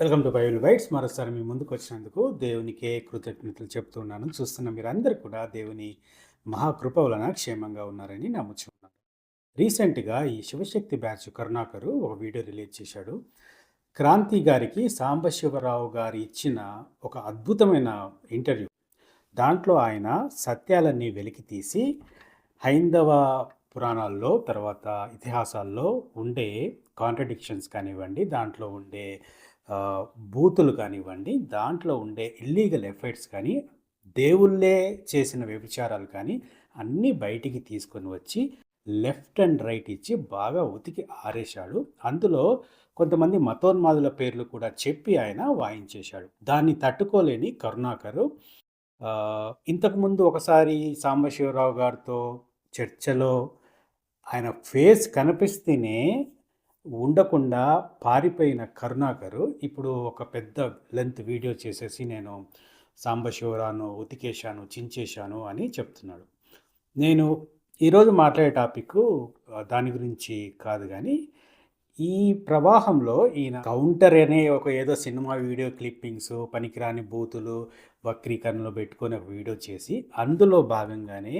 Welcome to Bible bytes. మరోసారి మీ ముందుకు వచ్చినందుకు దేవునికే కృతజ్ఞతలు చెప్తున్నాను చూస్తున్న మీరందరూ కూడా దేవుని మహాకృప వలన క్షేమంగా ఉన్నారని నమ్ముచున్నాను రీసెంట్గా ఈ శివశక్తి బ్యాచ్ కరుణాకరు ఒక వీడియో రిలీజ్ చేశాడు. క్రాంతి గారికి సాంబశివరావు గారు ఇచ్చిన ఒక అద్భుతమైన ఇంటర్వ్యూ. దాంట్లో ఆయన సత్యాలన్నీ వెలికి తీసి హైందవ పురాణాల్లో తర్వాత ఇతిహాసాల్లో ఉండే కాంట్రడిక్షన్స్ కానివ్వండి దాంట్లో ఉండే బూతులు కానివ్వండి దాంట్లో ఉండే ఇల్లీగల్ ఎఫెక్ట్స్ కానీ దేవుళ్ళే చేసిన వ్యభిచారాలు కానీ అన్నీ బయటికి తీసుకొని వచ్చి లెఫ్ట్ అండ్ రైట్ ఇచ్చి బాగా ఉతికి ఆరేశాడు. అందులో కొంతమంది మతోన్మాదుల పేర్లు కూడా చెప్పి ఆయన వాయించేశాడు. దాన్ని తట్టుకోలేని కరుణాకరు ఇంతకుముందు ఒకసారి సాంబశివరావు గారితో చర్చలో ఆయన ఫేస్ కనిపిస్తేనే ఉండకుండా పారిపోయిన కరుణాకరు ఇప్పుడు ఒక పెద్ద లెంత్ వీడియో చేసేసి నేను సాంబశివరాను ఉతికేశాను చించేశాను అని చెప్తున్నాడు. నేను ఈరోజు మాట్లాడే టాపిక్ దాని గురించి కాదు కానీ ఈ ప్రవాహంలో ఈయన కౌంటర్ అనే ఒక ఏదో సినిమా వీడియో క్లిప్పింగ్స్ పనికిరాని బూతులు వక్రీకరణలు పెట్టుకొని ఒక వీడియో చేసి అందులో భాగంగానే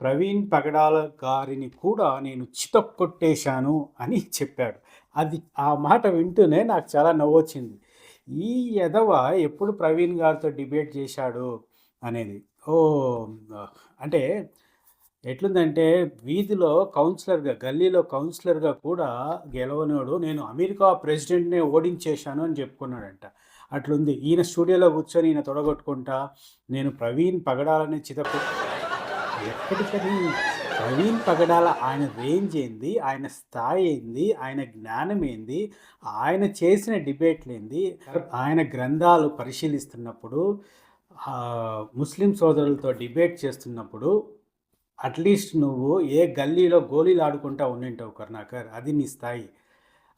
ప్రవీణ్ పగడాల గారిని కూడా నేను చితక్కొట్టేశాను అని చెప్పాడు. అది ఆ మాట వింటూనే నాకు చాలా నవ్వొచ్చింది. ఈ ఎదవ ఎప్పుడు ప్రవీణ్ గారితో డిబేట్ చేశాడు అనేది? ఓ అంటే ఎట్లుందంటే వీధిలో కౌన్సిలర్గా గల్లీలో కౌన్సిలర్గా కూడా గెలవనోడు నేను అమెరికా ప్రెసిడెంట్నే ఓడించేశాను అని చెప్పుకున్నాడంట. అట్లుంది. ఈయన స్టూడియోలో కూర్చొని ఈయన తొడగొట్టుకుంటా నేను ప్రవీణ్ పగడాలని చితకు ఎక్కడికని ప్రవీణ్ పగడాల ఆయన రేంజ్ ఏంది? ఆయన స్థాయి ఏంది? ఆయన జ్ఞానం ఏంది? ఆయన చేసిన డిబేట్లు ఏంది? ఆయన గ్రంథాలు పరిశీలిస్తున్నప్పుడు ముస్లిం సోదరులతో డిబేట్ చేస్తున్నప్పుడు అట్లీస్ట్ నువ్వు ఏ గల్లీలో గోళీలు ఆడుకుంటా ఉండింటావు కరుణాకర్? అది నీ స్థాయి.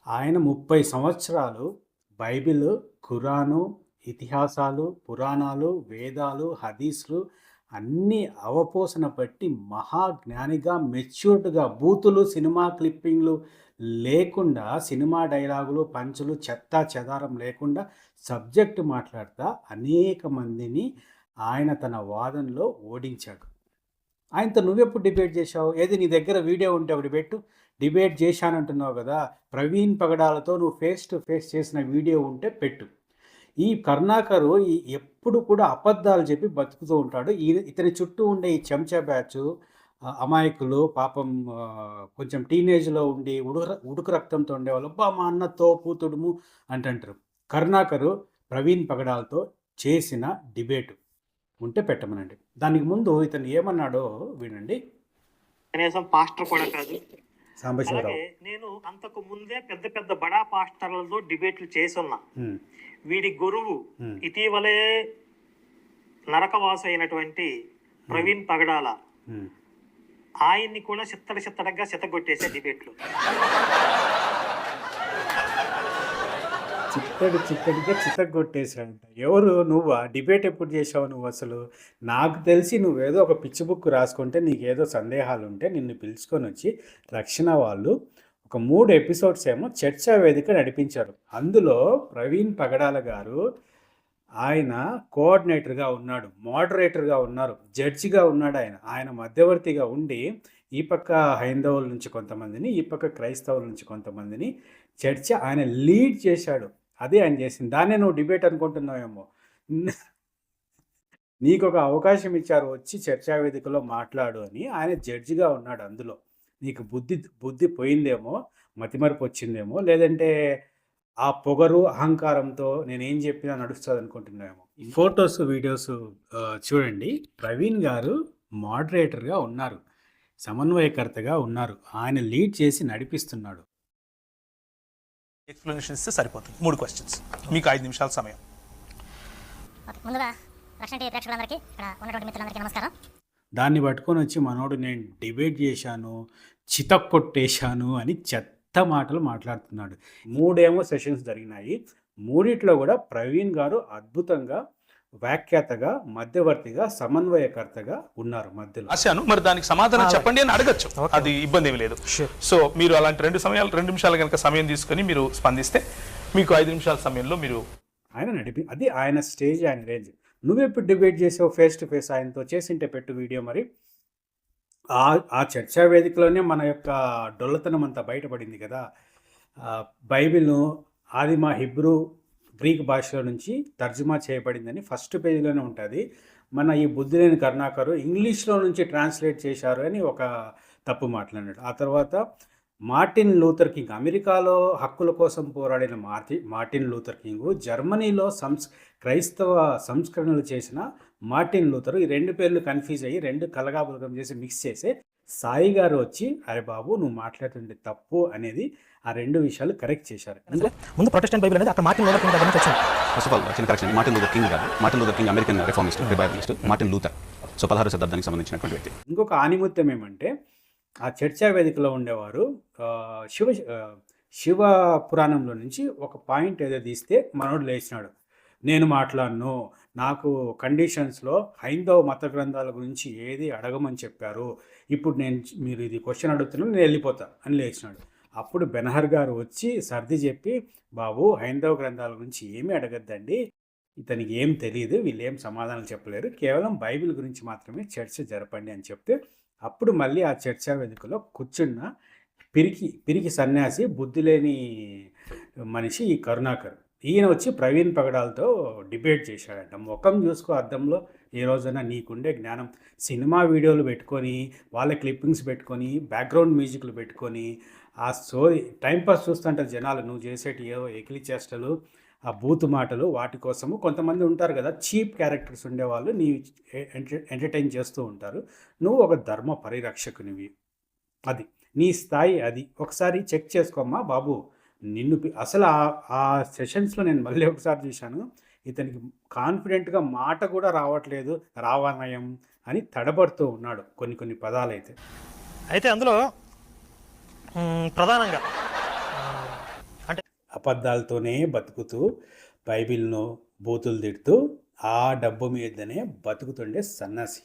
ఆయన ముప్పై సంవత్సరాలు బైబిల్ ఖురాను ఇతిహాసాలు పురాణాలు వేదాలు హదీస్లు అన్ని అవపోసన బట్టి మహాజ్ఞానిగా మెచ్యూర్డ్గా బూతులు సినిమా క్లిప్పింగ్లు లేకుండా సినిమా డైలాగులు పంచులు చెత్త చెదారం లేకుండా సబ్జెక్ట్ మాట్లాడుతా అనేక మందిని ఆయన తన వాదనలో ఓడించాడు. ఆయనతో నువ్వెప్పుడు డిబేట్ చేశావు? ఏది నీ దగ్గర వీడియో ఉంటే ఒకటి పెట్టు. డిబేట్ చేశానంటున్నావు కదా. ప్రవీణ్ పగడాలతో నువ్వు ఫేస్ టు ఫేస్ చేసిన వీడియో ఉంటే పెట్టు. ఈ కరుణాకరు ఎప్పుడు కూడా అబద్ధాలు చెప్పి బతుకుతూ ఉంటాడు. ఈ ఇతని చుట్టూ ఉండే ఈ చెంచా బ్యాచ్ అమాయకులు పాపం కొంచెం టీనేజ్లో ఉండి ఉడుక ఉడుకు రక్తంతో ఉండేవాళ్ళు అబ్బా మా అన్న తోపు తుడుము అంటుంటారు కరుణాకరు ప్రవీణ్ పగడాలతో చేసిన డిబేటు ఉంటే పెట్టమనండి. దానికి ముందు ఇతను ఏమన్నాడో వినండి. కనీసం పాస్టర్ కూడా కాదు. అలాగే నేను అంతకు ముందే పెద్ద పెద్ద బడా పాస్టర్లతో డిబేట్లు చేసి ఉన్నా ఉమ్, వీడి గురువు ఇటీవలే నరకవాసు అయినటువంటి ప్రవీణ్ పగడాల. ఆయన్ని కూడా చిత్తడి చిత్తడగా చిత్తగొట్టేసే డిబేట్లు. చిత్తడి చిత్తడిగా చిత్తగొట్టేశాడంట ఎవరు? నువ్వా? డిబేట్ ఎప్పుడు చేసావు నువ్వు అసలు? నాకు తెలిసి నువ్వేదో ఒక పిచ్చి బుక్ రాసుకుంటే నీకేదో సందేహాలు ఉంటే నిన్ను పిలుచుకొని వచ్చి రక్షణ వాళ్ళు ఒక మూడు ఎపిసోడ్స్ ఏమో చర్చా వేదిక నడిపించారు. అందులో ప్రవీణ్ పగడాల గారు ఆయన కోఆర్డినేటర్గా ఉన్నాడు మోడరేటర్గా ఉన్నారు జడ్జిగా ఉన్నాడు ఆయన. ఆయన మధ్యవర్తిగా ఉండి ఈ పక్క హైందవుల నుంచి కొంతమందిని ఈ పక్క క్రైస్తవుల నుంచి కొంతమందిని చర్చ ఆయన లీడ్ చేశాడు. అదే ఆయన చేసింది. దాన్నే నువ్వు డిబేట్ అనుకుంటున్నావేమో. నీకు ఒక అవకాశం ఇచ్చారు వచ్చి చర్చా వేదికలో మాట్లాడు అని ఆయన జడ్జిగా ఉన్నాడు అందులో. నీకు బుద్ధి బుద్ధి పోయిందేమో మతిమరపు వచ్చిందేమో లేదంటే ఆ పొగరు అహంకారంతో నేనేం చెప్పినా నడుస్తుంది అనుకుంటున్నామో ఈ ఫొటోస్ వీడియోస్ చూడండి. ప్రవీణ్ గారు మోడరేటర్గా ఉన్నారు. సమన్వయకర్తగా ఉన్నారు. ఆయన లీడ్ చేసి నడిపిస్తున్నాడు. ఎక్స్ప్లెనేషన్ ఇస్తే సరిపోతుంది. మూడు క్వశ్చన్స్ మీకు ఐదు నిమిషాల సమయం. ముందుగా రక్షణ టీవీ ప్రేక్షకులందరికీ ఇక్కడ ఉన్నటువంటి మిత్రులందరికీ నమస్కారం. దాన్ని పట్టుకొని వచ్చి మనోడు నేను డిబేట్ చేశాను చితక్కొట్టేశాను అని చెత్త మాటలు మాట్లాడుతున్నాడు. మూడేమో సెషన్స్ జరిగినాయి. మూడిట్లో కూడా ప్రవీణ్ గారు అద్భుతంగా వ్యాఖ్యాతగా మధ్యవర్తిగా సమన్వయకర్తగా ఉన్నారు మధ్యలో. రాశాను. మరి దానికి సమాధానం చెప్పండి అని అడగచ్చు. అది ఇబ్బంది ఏమి లేదు. సో మీరు అలాంటి రెండు సమయాలు రెండు నిమిషాలు కనుక సమయం తీసుకొని మీరు స్పందిస్తే మీకు ఐదు నిమిషాల సమయంలో మీరు ఆయన నడిపి అది ఆయన స్టేజ్ ఆయన రేంజ్. నువ్వెప్పుడు డిబేట్ చేసావు ఫేస్ టు ఫేస్ ఆయనతో? చేసింటే పెట్టు వీడియో మరి. ఆ ఆ చర్చా వేదికలోనే మన యొక్క డొల్లతనం అంతా బయటపడింది కదా. ఆ, బైబిల్ను ఆదిమ హిబ్రూ గ్రీక్ భాషలో నుంచి తర్జుమా చేయబడిందని ఫస్ట్ పేజీలోనే ఉంటుంది. మన ఈ బుద్ధిలేని కరుణాకరు ఇంగ్లీష్లో నుంచి ట్రాన్స్లేట్ చేశారు అని ఒక తప్పు మాట్లాడాడు ఆ తర్వాత మార్టిన్ లూథర్ కింగ్ అమెరికాలో హక్కుల కోసం పోరాడిన మార్టి మార్టిన్ లూథర్ కింగ్ జర్మనీలో సంస్ క్రైస్తవ సంస్కరణలు చేసిన మార్టిన్ లూథర్ ఈ రెండు పేర్లు కన్ఫ్యూజ్ అయ్యి రెండు కలగాపులగం చేసి మిక్స్ చేసి సాయి గారు వచ్చి అరే బాబు నువ్వు మాట్లాడుతుంటే తప్పు అనేది ఆ రెండు విషయాలు కరెక్ట్ చేశారు. ముందు ప్రొటెస్టెంట్ బైబిల్ అనేది అక్కడ మార్టిన్ లూథర్ కింగ్ దగ్గర నుంచి వచ్చింది. ఫస్ట్ ఆఫ్ ఆల్ చిన్న కరెక్షన్ మార్టిన్ లూథర్ కింగ్ కాదు Martin Luther King American reformist revivalist Martin Luther so పదహారు శతాబ్దానికి సంబంధించినటువంటి వ్యక్తి. ఇంకొక ఆనిముత్యం ఏమంటే ఆ చర్చా వేదికలో ఉండేవారు శివ శివ పురాణంలో నుంచి ఒక పాయింట్ ఏదో తీస్తే మనోడు లేచినాడు. నేను మాట్లాడను నాకు కండిషన్స్లో హైందవ మత గ్రంథాల గురించి ఏది అడగమని చెప్పారు ఇప్పుడు నేను మీరు ఇది క్వశ్చన్ అడుగుతున్నాను నేను వెళ్ళిపోతా అని లేచినాడు. అప్పుడు బెనహర్ గారు వచ్చి సర్ది చెప్పి బాబు హైందవ గ్రంథాల గురించి ఏమీ అడగద్దండి. ఇతనికి ఏం తెలియదు వీళ్ళు ఏం సమాధానం చెప్పలేరు. కేవలం బైబిల్ గురించి మాత్రమే చర్చ జరపండి అని చెప్తే అప్పుడు మళ్ళీ ఆ చర్చా వేదికలో కూర్చున్న పిరికి పిరికి సన్యాసి బుద్ధి లేని మనిషి ఈ కరుణాకర్. ఈయన వచ్చి ప్రవీణ్ పగడాలతో డిబేట్ చేశాడంట. ముఖం చూసుకో అర్థంలో ఏ రోజైనా నీకుండే జ్ఞానం. సినిమా వీడియోలు పెట్టుకొని వాళ్ళ క్లిప్పింగ్స్ పెట్టుకొని బ్యాక్గ్రౌండ్ మ్యూజిక్లు పెట్టుకొని ఆ స్టోరీ టైంపాస్ చూస్తుంటారు జనాలు. నువ్వు చేసేటి ఏవో ఎకిలి చేష్టలు ఆ బూతు మాటలు వాటి కోసము కొంతమంది ఉంటారు కదా చీప్ క్యారెక్టర్స్ ఉండేవాళ్ళు. నీ ఎంటర్టైన్ చేస్తూ ఉంటారు. నువ్వు ఒక ధర్మ పరిరక్షకునివి. అది. నీ స్థాయి అది. ఒకసారి చెక్ చేసుకోమ్మా బాబు. నిన్ను అసలు ఆ- ఆ సెషన్స్లో నేను మళ్ళీ ఒకసారి చూశాను. ఇతనికి కాన్ఫిడెంట్గా మాట కూడా రావట్లేదు. రావానయం అని తడబడుతూ ఉన్నాడు కొన్ని కొన్ని పదాలు అయితే అయితే అందులో ప్రధానంగా అంటే అబద్ధాలతోనే బతుకుతూ బైబిల్ను బూతులు తిడుతూ ఆ డబ్బు మీదనే బతుకుతుండే సన్నాసి.